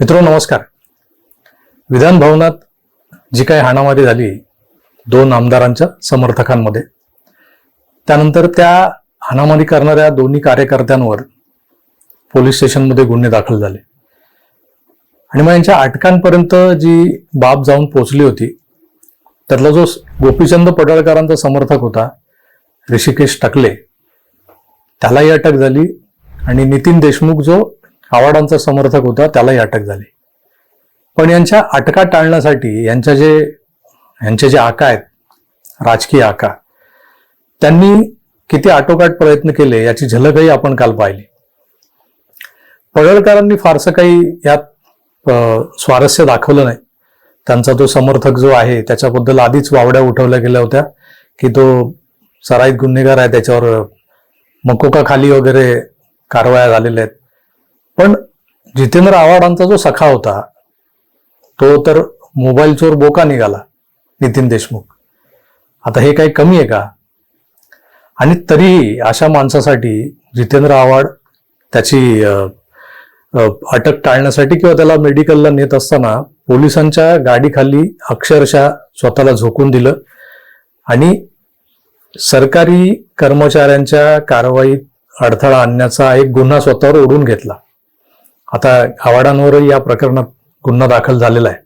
मित्र नमस्कार. विधान भवनात जी काही हाणामारी झाली दोन आमदारांच्या समर्थकांमध्ये त्यानंतर त्या हाणामारी करणाऱ्या दोन्ही कार्यकर्त्यांवर पोलीस स्टेशनमध्ये गुन्हे दाखल झाले. आणि मग यांच्या अटकांपर्यंत जी बाब जाऊन पोचली होती त्यातला जो गोपीचंद पडळकरांचा समर्थक होता ऋषिकेश टकले त्यालाही अटक झाली आणि नितीन देशमुख जो आव्हाडांचा समर्थक होता त्यालाही अटक झाली. पण यांच्या अटका टाळण्यासाठी यांच्या जे यांचे जे आका आहेत राजकीय आका त्यांनी किती आटोकाट प्रयत्न केले याची झलकही आपण काल पाहिली. पडळकरांनी फारसं काही यात स्वारस्य दाखवलं नाही. त्यांचा तो समर्थक जो आहे त्याच्याबद्दल आधीच वावड्या उठवल्या गेल्या होत्या की तो सराईत गुन्हेगार आहे त्याच्यावर मकोका खाली वगैरे कारवाया झालेल्या आहेत. पण जितेंद्र आव्हाडांचा जो सखा होता तो तर मोबाईल चोर बोका निघाला नितीन देशमुख. आता हे काही कमी आहे का? आणि तरीही अशा माणसासाठी जितेंद्र आव्हाड त्याची अटक टाळण्यासाठी किंवा त्याला मेडिकलला नेत असताना पोलिसांच्या गाडीखाली अक्षरशः स्वतःला झोकून दिलं आणि सरकारी कर्मचाऱ्यांच्या कारवाईत अडथळा आणण्याचा एक गुन्हा स्वतःवर ओढून घेतला. आता आवाडांवरही या प्रकरणात गुन्हा दाखल झालेला आहे.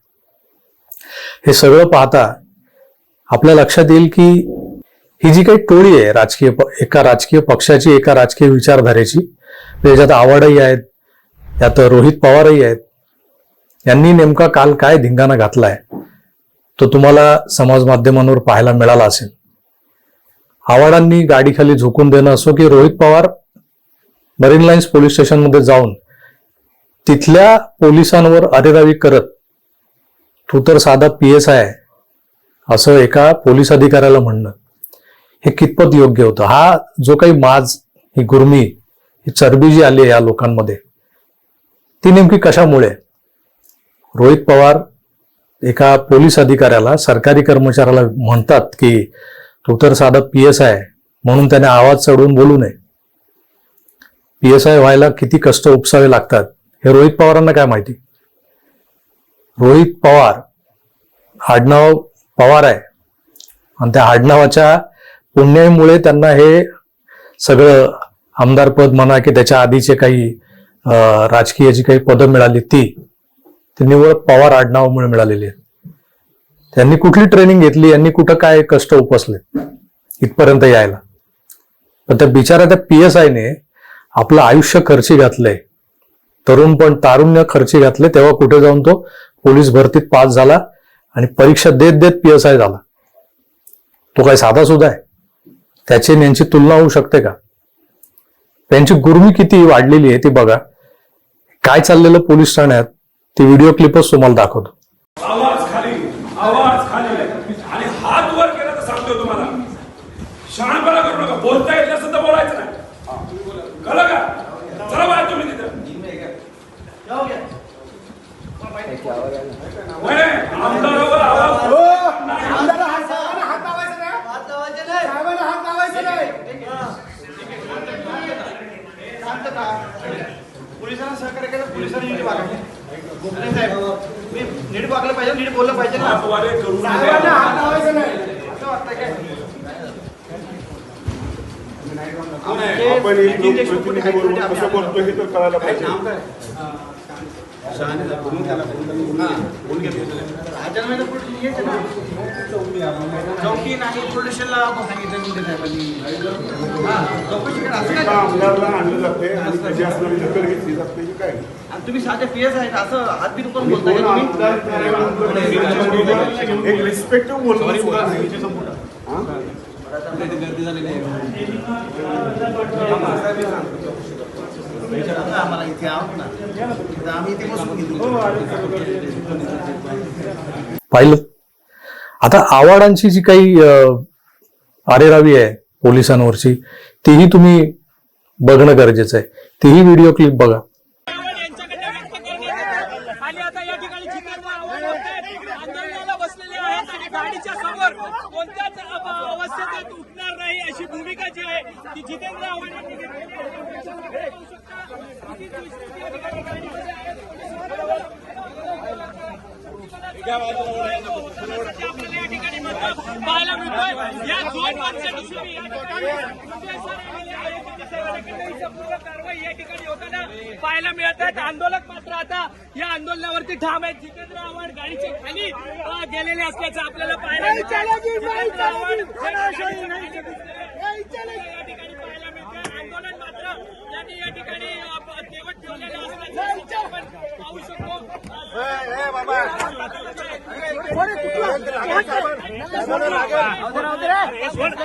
हे सगळं पाहता आपल्या लक्षात येईल की ही जी काही टोळी आहे राजकीय एका राजकीय पक्षाची एका राजकीय विचारधारेची म्हणजे त्याच्यात आवाडही आहेत यात रोहित पवारही आहेत यांनी नेमका काल काय धिंगाणा घातलाय तो तुम्हाला समाज माध्यमांवर पाहायला मिळाला असेल. आवाडांनी गाडीखाली झोकून देणं असो की Rohit Pawar marine lines police स्टेशनमध्ये जाऊन तिथल्या पोलिसांवर अरेरावी करत तू तर साधा पी एस आय असं एका पोलीस अधिकाऱ्याला म्हणणं. हे कितपत योग्य होतं? हा जो काही माज ही गुरमी ही चरबी जी आली आहे या लोकांमध्ये ती नेमकी कशामुळे? रोहित पवार एका पोलीस अधिकाऱ्याला सरकारी कर्मचाऱ्याला म्हणतात की तू तर साधा पी एस आय म्हणून त्याने आवाज चढवून बोलू नये. पी एस आय व्हायला किती कष्ट उपसावे लागतात? हे रोहित पवारांना काय माहिती? रोहित पवार आडनाव पवार आहे. आणि त्या आडनावाच्या पुण्यामुळे त्यांना हे सगळं आमदारपद म्हणा की त्याच्या आधीचे काही राजकीय जी काही पदं मिळाली ती ती निवळ पवार आडनावामुळे मिळालेली आहेत. त्यांनी कुठली ट्रेनिंग घेतली? यांनी कुठं काय कष्ट उपसले इथपर्यंत यायला? पण त्या बिचाऱ्या त्या पी एस आयने आपलं आयुष्य खर्ची घातलंय. तरुण पण तारुण्य खर्ची घातले तेव्हा कुठे जाऊन तो पोलीस भरतीत पास झाला आणि परीक्षा देत देत पी एस आय झाला. तो काय साधा सुद्धा आहे. त्याची आणि यांची तुलना होऊ शकते का? त्यांची गुरमी किती वाढलेली आहे ती बघा. काय चाललेलं पोलीस ठाण्यात ती व्हिडिओ क्लिपच तुम्हाला दाखवतो. आवाज खाली आवाज खाली. आणि हात वर केला तर सांगतो तुम्हाला. शहाणपणा करू नका. बोलता येत नसेल तर बोलायचं नाही कळलं का चला बाहेर तुम्ही तिथं नाही, नाही, आमदारावर आवाज पोलिसांना सहकार्य केलं पोलिसांनी नीट वागले गोखले साहेब मी नीट वागलं पाहिजे नीट बोललं पाहिजे ना. साहेबांना नका. हात लावायचं नाही. असं वाटतंय काय? नाही, आपण एक नितीन देशमुख लोकप्रतिनिधी बरोबर आहेत, कसं बोलतो हे तर कळायला पाहिजे. नाव काय? शहाणे बोलून त्याला हा, घेतलं पोलीस ना चौकी नाही पोलीस स्टेशनला आपण सांगितलं निंदे साहेबांनी. हा, चौकशी करा असं काय? एका आमदारला आणलं जाते आणि त्याची असणारी दखल घेतली जात नाही की काय? आणि तुम्ही साधे पीएस आहेत असं हात बीत करून आणि बोलताय दोन का आमदार तुम्ही केल्यानंतर एक रिस्पेक्टिव्ह बोलणं सुद्धा नाही हा? आता आम्हाला इथे आहोत ना. इथं आम्ही इथे बसून घेतो. पाहिलं? आता आव्हाडांची जी काही अं, आरेरावी आहे पोलिसांवरची तीही तुम्ही बघणं गरजेचं आहे. तीही व्हिडिओ क्लिप बघा आव्हाड यांच्याकडे व्यक्त करण्यात येते. आणि आता या ठिकाणी जितेंद्र आव्हाड होते आंदोलनाला बसलेले आहेत आणि गाडीच्या समोर कोणत्याच अ- अवस्थेत ते उठणार नाही अशी भूमिका जी आहे ती जितेंद्र आव्हाड यांनी घेतलेली आहे. पाहू शकता, किती दुष्कृती या ठिकाणी गाडीमध्ये आहेत. आपल्याला या ठिकाणी मात्र पाहायला मिळतोय. या दोन कारवाई या ठिकाणी होताना मिळत आहेत आंदोलक मात्र आता या आंदोलनावरती ठाम आहेत जितेंद्र आव्हाड. गाडीच्या खाली गेलेले असल्याचं आपल्याला पाहायला. जितेंद्र आव्हाड हे गाडीच्या खाली गेलेले या ठिकाणी पाहायला मिळतंय आंदोलन मात्र त्यांनी या ठिकाणी अ, प- तेवत ठेवलेलं असल्याचं आपण पाहू शकतो अशी मागणी जी आहे ती या सर्व- या सर्व जितेंद्र चार मिनिट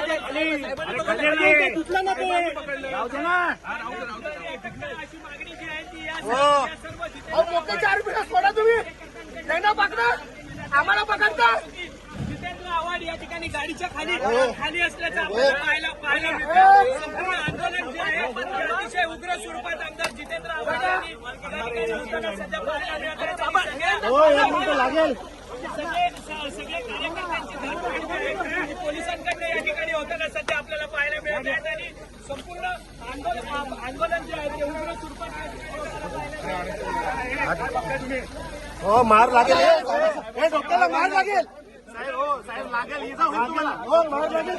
सोडा तुम्ही. त्यांना पकडा आम्हाला पकडता? जितेंद्र आव्हाड या ठिकाणी गाडीच्या खाली खाली असल्याचं पाहायला पाहायला मिळतं. संपूर्ण आंदोलन जे आहे अतिशय उग्र स्वरूपात आमदार जितेंद्र आव्हाड यांनी या ठिकाणी होताना सध्या पाहायला मिळत आहे. त्यांनी सगळे- सगळे स- सगळे कार्यकर्त्यांची धरपकड जी आहे आणि पोलिसांकडनं या ठिकाणी होताना सध्या आपल्याला पाहायला मिळत आहे आणि संपूर्ण आंदोलन आंदोलन जे आहे ते उग्र स्वरूपात हो मार लागेल. हे डोक्याला मार लागेल. साहेब हो साहेब लागेल. इजा होईल तुम्हाला. हो मार लागेल.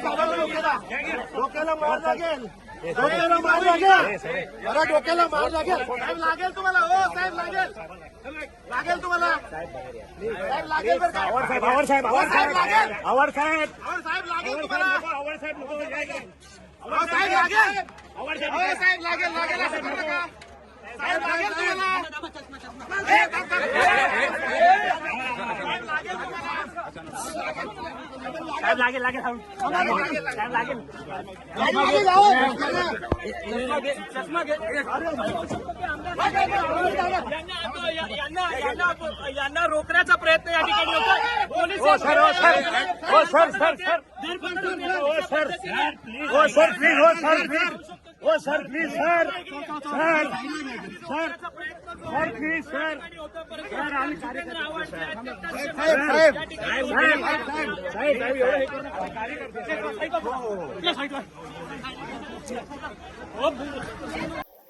डोक्याला मार लागेल. मार लागेल. बरं डोक्याला मार लागेल. साहेब लागेल तुम्हाला. हो साहेब लागेल. लागेल तुम्हाला. साहेब लागेल बरं का? आवाड साहेब आवाड साहेब आवाड साहेब लागेल. आवाड साहेब. हो साहेब लागेल तुम्हाला. साहेब इकडे. हो साहेब लागेल. साहेब. हो साहेब लागेल लागेल. असं करू नका. साहेब लागेल तुम्हाला हे, थांब, थांब. साहेब लागेल तुम्हाला साहेब लागेल लागेल साहेब लागेल लागेल, जाओ. यांना आता- या- यांना यांना यांना रोखण्याचा प्रयत्न या ठिकाणी होतोय पोलीस हो सर हो सर हो सर सर सर धरपकड हो सर हो सर प्लीज हो सर प्लीज हो sir please sir. Sir. Sir. Sir please sir. Sir आम्ही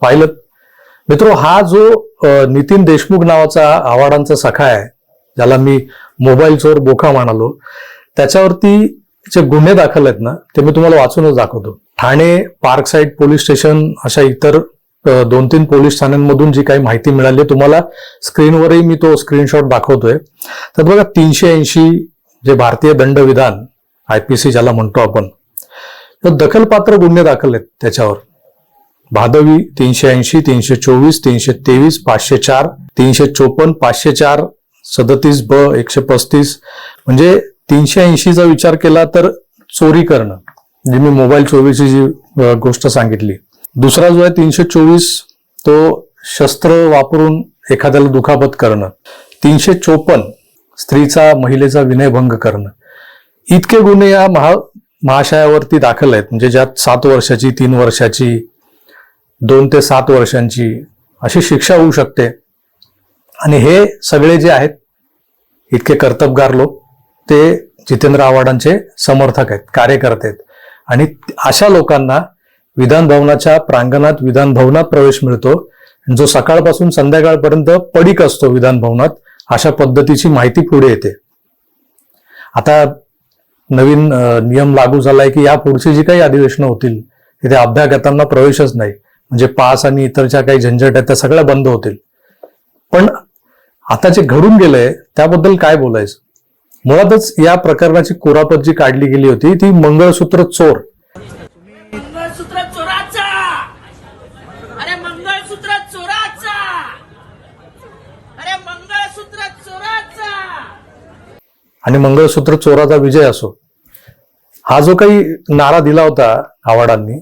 पाहिलं मित्र हा जो नितीन देशमुख नावाचा आव्हाडांचा सखा आहे ज्याला मी मोबाईल चोर बोखा म्हणालो त्याच्यावरती जे गुन्हे दाखल आहेत ना ते मी तुम्हाला वाचूनच दाखवतो. Thane park side police station अशा इतर दोन तीन पोलीस ठाण्यांमधून जी काही माहिती मिळाली तुम्हाला स्क्रीनवरही मी तो स्क्रीनशॉट दाखवतोय. तर बघा तीनशे ऐंशी जे भारतीय दंडविधान आयपीसी ज्याला म्हणतो आपण तर दखलपात्र गुन्हे दाखल आहेत त्याच्यावर. भादवी तीनशे ऐंशी तीनशे चोवीस तीनशे तेवीस पाचशे चार तीनशे चोपन्न पाचशे चार सदतीस ब एकशे पस्तीस. म्हणजे तीनशे ऐंशीचा विचार केला तर चोरी करणं. जी मी मोबाईल चोरीची जी गोष्ट सांगितली. दुसरा जो आहे तीनशे चोवीस तो शस्त्र वापरून एखाद्याला दुखापत करणं. तीनशे चोपन्न स्त्रीचा महिलेचा विनयभंग करणं. इतके गुन्हे या महा महाशयावरती दाखल आहेत. म्हणजे ज्यात सात वर्षाची तीन वर्षाची दोन ते सात वर्षांची अशी शिक्षा होऊ शकते. आणि हे सगळे जे आहेत इतके कर्तबगार लोक ते जितेंद्र आव्हाडांचे समर्थक आहेत कार्यकर्ते आहेत. आणि अशा लोकांना विधान भवनाच्या प्रांगणात विधान भवनात प्रवेश मिळतो. जो सकाळपासून संध्याकाळपर्यंत पडीक असतो विधान भवनात अशा पद्धतीची माहिती पुढे येते. आता नवीन नियम लागू झालाय की या पुढची जी काही अधिवेशनं होतील तिथे अभ्यागतांना प्रवेशच नाही. म्हणजे पास आणि इतर ज्या काही झंझट आहेत त्या सगळ्या बंद होतील. पण आता जे घडून गेलंय त्याबद्दल काय बोलायचं? मुळातच या प्रकरणाची कुरापत जी काढली गेली होती ती मंगळसूत्र चोर. मंगळसूत्र चोराचा! अरे मंगळसूत्र चोराचा! अरे मंगळसूत्र चोराचा! आणि मंगळसूत्र चोराचा विजय असो. हा जो काही नारा दिला होता आव्हाडांनी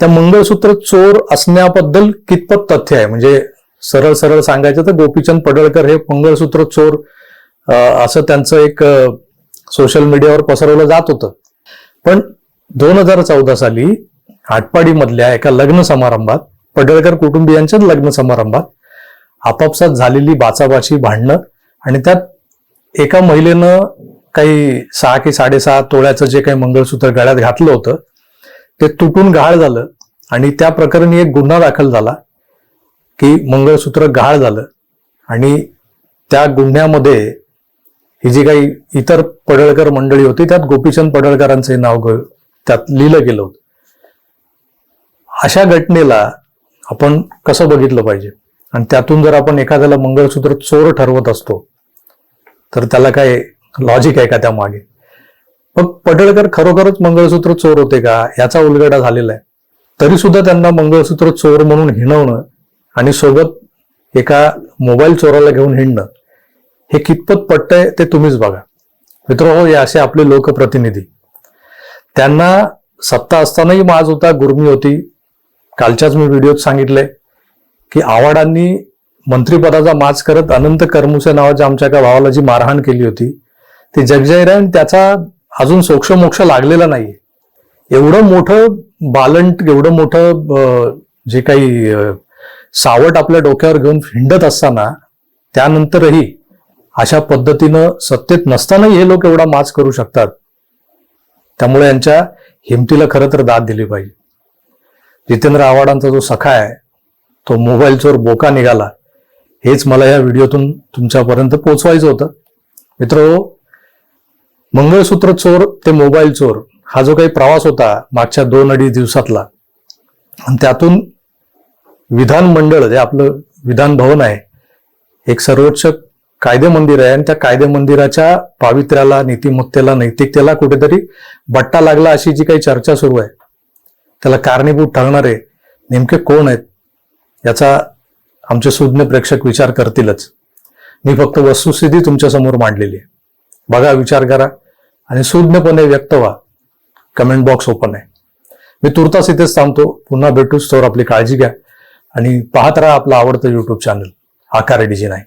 त्या मंगळसूत्र चोर असण्याबद्दल कितपत तथ्य आहे? म्हणजे सरळ सरळ सांगायचं तर गोपीचंद पडळकर हे मंगळसूत्र चोर असं त्यांचं एक सोशल मीडियावर पसरवलं जात होतं. पण दोन हजार चौदा साली आटपाडीमधल्या एका लग्न समारंभात पडळकर कुटुंबियांच्याच लग्न समारंभात आपापसात झालेली बाचाबाची भांडणं आणि त्यात एका महिलेनं काही सहा की साडेसहा तोळ्याचं जे काही मंगळसूत्र गळ्यात घातलं होतं ते तुटून गहाळ झालं आणि त्या प्रकरणी एक गुन्हा दाखल झाला की मंगळसूत्र गहाळ झालं आणि त्या गुन्ह्यामध्ये ही जी काही इतर पडळकर मंडळी होती त्यात गोपीचंद पडळकरांचे नाव त्यात लिहिलं गेलं होतं. अशा घटनेला आपण कसं बघितलं पाहिजे? आणि त्यातून जर आपण एखाद्याला मंगळसूत्र चोर ठरवत असतो तर त्याला काय लॉजिक आहे का त्या मागे मग पडळकर खरोखरच मंगळसूत्र चोर होते का? याचा उलगडा झालेला आहे. तरी सुद्धा त्यांना मंगळसूत्र चोर म्हणून हिणवणं आणि सोबत एका मोबाईल चोराला घेऊन हिंडणं हे कितपत पटतंय ते तुम्हीच बघा. मित्र हो हे असे आपले लोकप्रतिनिधी. त्यांना सत्ता असतानाही माज होता गुरमी होती. कालच्याच मी व्हिडिओत सांगितलंय की आव्हाडांनी मंत्रिपदाचा माज करत अनंत करमुसे नावाच्या आमच्या एका भावाला जी मारहाण केली होती. ती जगजाहीरान त्याचा अजून सोक्षमोक्ष लागलेला नाहीये. एवढं मोठं बालंट एवढं मोठं जे काही सावट आपल्या डोक्यावर घेऊन हिंडत असताना त्यानंतरही अशा पद्धतीनं सत्तेत नसतानाही हे लोक एवढा माच करू शकतात. त्यामुळे यांच्या हिमतीला खरं तर दाद दिली पाहिजे. जितेंद्र आव्हाडांचा जो सखा आहे तो मोबाईल चोर बोका निघाला हेच मला या व्हिडिओतून तुमच्यापर्यंत पोचवायचं होतं. मित्र मंगळसूत्र चोर ते मोबाईल चोर हा जो काही प्रवास होता मागच्या दोन अडीच दिवसातला आणि त्यातून विधान मंडळ जे आपलं विधान भवन आहे एक सर्वोच्च कायदे मंदिर आहे आणि त्या कायदे मंदिराच्या पावित्र्याला नीतिमत्तेला नैतिकतेला कुठेतरी बट्टा लागला अशी जी काही चर्चा सुरू आहे त्याला कारणीभूत ठरणारे नेमके कोण आहेत याचा आमचे सुज्ञ प्रेक्षक विचार करतीलच. मी फक्त वस्तुस्थिती तुमच्यासमोर मांडलेली आहे. बघा विचार करा आणि सुज्ञपणे व्यक्त व्हा. कमेंट बॉक्स ओपन आहे. मी तुर्तास इथेच थांबतो. पुन्हा भेटूच तर आपली काळजी घ्या आणि पाहत राहा आपलं आवडतं युट्यूब चॅनल आकार डीजी नाही